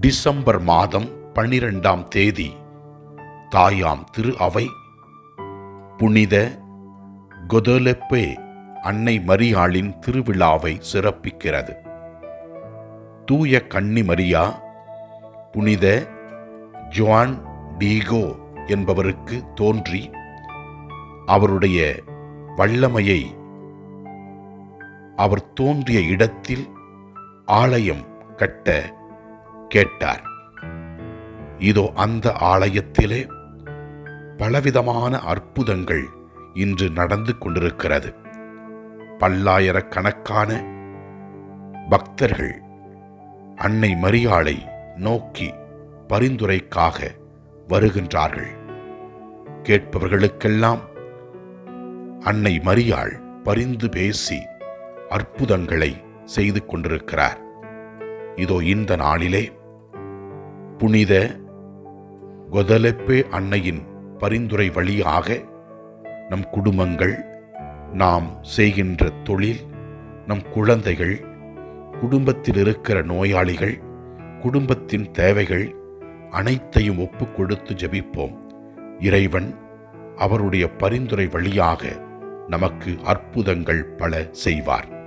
December மாதம் பன்னிரெண்டாம் தேதி. தாயாம் திரு அவை. புனித கொதலெப்பே அன்னை மரியாளின் திருவிழாவை சிறப்பிக்கிறது. தூய கன்னி மரியா புனித ஜுவான் டீகோ என்பவருக்கு தோன்றி அவருடைய வல்லமையை அவர் தோன்றிய இடத்தில் ஆலயம் கட்ட கேட்டார். இதோ அந்த ஆலயத்திலே பலவிதமான அற்புதங்கள் இன்று நடந்து கொண்டிருக்கிறது. பல்லாயிரக்கணக்கான பக்தர்கள் அன்னை மரியாளை நோக்கி பரிந்துரைக்காக வருகின்றார்கள். கேட்பவர்களுக்கெல்லாம் அன்னை மரியாள் பரிந்து பேசி அற்புதங்களை செய்து கொண்டிருக்கிறார். இதோ இந்த நாளிலே புனித கொதலெப்பே அன்னையின் பரிந்துரை வழியாக நம் குடும்பங்கள் நாம் செய்கின்ற தொழில் நம் குழந்தைகள் குடும்பத்தில் இருக்கிற நோயாளிகள் குடும்பத்தின் தேவைகள் அனைத்தையும் ஒப்பு கொடுத்து ஜெபிப்போம். இறைவன் அவருடைய பரிந்துரை வழியாக நமக்கு அற்புதங்கள் பல செய்வார்.